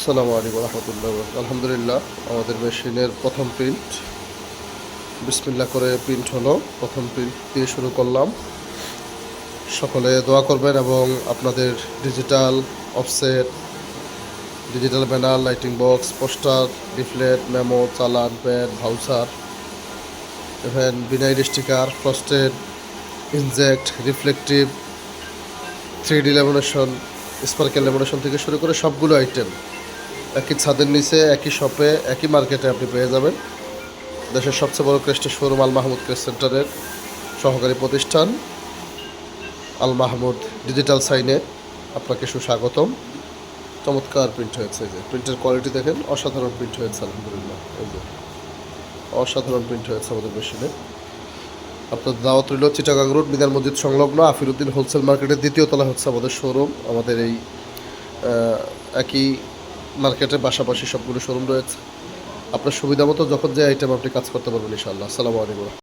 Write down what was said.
আসসালামু আলাইকুম রহমতুল্লাহ আলহামদুলিল্লাহ, আমাদের মেশিনের প্রথম প্রিন্ট বিসমিল্লা করে প্রিন্ট হলো, প্রথম প্রিন্ট দিয়ে শুরু করলাম। সকলে দোয়া করবেন এবং আপনাদের digital offset digital banner lighting box poster leaflet memo চালান pad voucher even vinyl sticker frosted inkjet reflective three D lamination sparkle lamination থেকে শুরু করে সবগুলো আইটেম একই ছাদের নিচে, একই শপে একই মার্কেটে আপনি পেয়ে যাবেন। দেশের সবচেয়ে বড় ক্রেস্টের শোরুম আল মাহমুদ ক্রেস্ট সেন্টারের সহকারী প্রতিষ্ঠান, আল মাহমুদ ডিজিটাল সাইনে আপনাকে সুস্বাগতম। চমৎকার প্রিন্ট হয়েছে এই যে। প্রিন্টের কোয়ালিটি দেখেন, অসাধারণ প্রিন্ট হয়েছে, আলহামদুলিল্লাহ। এই যে, অসাধারণ প্রিন্ট হয়েছে আমাদের মেশিনে আপনার দাওয়াত রইল চিটাগাং রোড, মিনার মসজিদ সংলগ্ন আফিরুদ্দিন হোলসেল মার্কেটের দ্বিতীয় তলা হচ্ছে আমাদের শোরুম আমাদের এই একই মার্কেটের পাশাপাশি সবগুলো শোরুম রয়েছে। আপনার সুবিধা মতো যখন যে আইটেম আপনি কাজ করতে পারবেন ইনশাআল্লাহ। আসসালামু আলাইকুম।